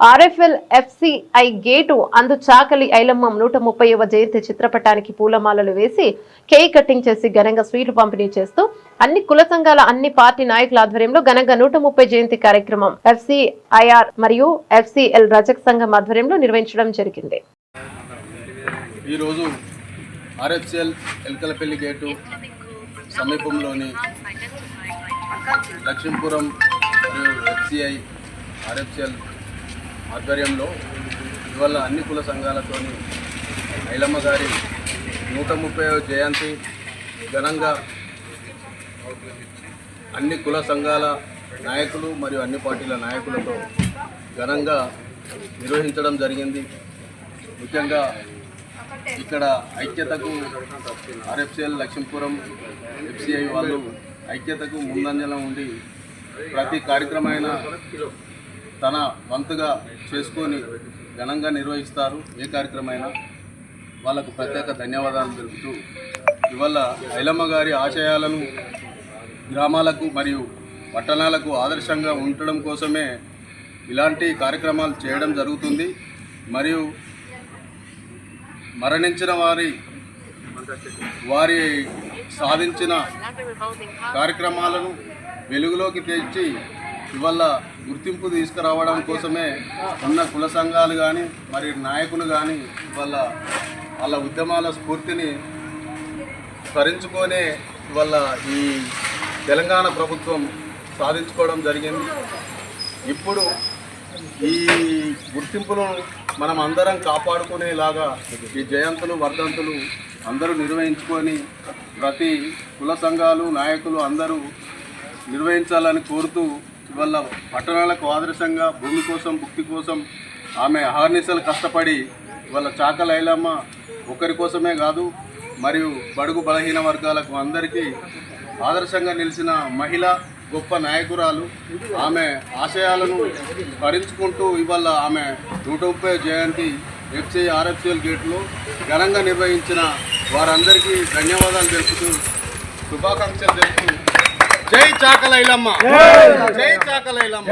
ఆర్ఎఫ్ఎల్ FCI gate అందు చాకలి ఐలమ్మం నూట ముప్పైవ జయంతి చిత్రపటానికి పూలమాలలు వేసి కేక్ కటింగ్ చేసి ఘనంగా స్వీట్లు పంపిణీ చేస్తూ అన్ని కుల సంఘాల అన్ని పార్టీ నాయకుల ఆధ్వర్యంలో ఘనంగా నూట ముప్పై జయంతి కార్యక్రమం ఎఫ్సిఐఆర్ మరియు ఎఫ్సిఎల్ రజక సంఘం ఆధ్వర్యంలో నిర్వహించడం జరిగింది. ఈరోజు ఆర్ఎఫ్సిఎల్ ఎల్కలపల్లి గేటు సమీపంలోని లక్ష్మీపురం మరియు ఎఫ్సిఐ ఆర్ఎఫ్సిఎల్ ఆధ్వర్యంలో ఇవాళ అన్ని కుల సంఘాలతోని ఐలమ్మ గారి నూట ముప్పై జయంతి ఘనంగా అన్ని కుల సంఘాల నాయకులు మరియు అన్ని పార్టీల నాయకులతో ఘనంగా నిర్వహించడం జరిగింది. ముఖ్యంగా ఇక్కడ ఐక్యతకు ఆర్ఎఫ్సిఎల్ లక్ష్మీపురం ఎఫ్సిఐ వాళ్ళు ఐక్యతకు ముందంజలో ఉండి ప్రతి కార్యక్రమైన తన వంతుగా చేసుకొని ఘనంగా నిర్వహిస్తారు. ఏ కార్యక్రమైనా వాళ్ళకు ప్రత్యేక ధన్యవాదాలు తెలుపుతూ ఇవాళ ఐలమ్మ గారి ఆశయాలను గ్రామాలకు మరియు పట్టణాలకు ఆదర్శంగా ఉండడం కోసమే ఇలాంటి కార్యక్రమాలు చేయడం జరుగుతుంది. మరియు మరణించిన వారి వారి సాధించిన కార్యక్రమాలను వెలుగులోకి తెచ్చి ఇవాళ గుర్తింపు తీసుకురావడం కోసమే ఉన్న కుల సంఘాలు కానీ మరి నాయకులు కానీ ఇవాళ వాళ్ళ ఉద్యమాల స్ఫూర్తిని స్మరించుకొనే ఇవాళ ఈ తెలంగాణ ప్రభుత్వం సాధించుకోవడం జరిగింది. ఇప్పుడు ఈ గుర్తింపును మనం అందరం కాపాడుకునేలాగా ఈ జయంతులు వర్ధంతులు అందరూ నిర్వహించుకొని ప్రతి కుల సంఘాలు నాయకులు అందరూ నిర్వహించాలని కోరుతూ ఇవాళ పట్టణాలకు ఆదర్శంగా భూమి కోసం భుక్తి కోసం ఆమె అహర్నిశలు కష్టపడి ఇవాళ చాకల ఐలమ్మ ఒకరి కోసమే కాదు మరియు బడుగు బలహీన వర్గాలకు అందరికీ ఆదర్శంగా నిలిచిన మహిళ గొప్ప నాయకురాలు. ఆమె ఆశయాలను భరించుకుంటూ ఇవాళ ఆమె నూట ముప్పై జయంతి ఎఫ్సీ ఆర్ఎఫ్సిఎల్ గేట్లో ఘనంగా నిర్వహించిన వారందరికీ ధన్యవాదాలు తెలుపుతూ శుభాకాంక్షలు తెలుపుతూ జై చాకలైలమ్మ. జై చాకలైలమ్మ.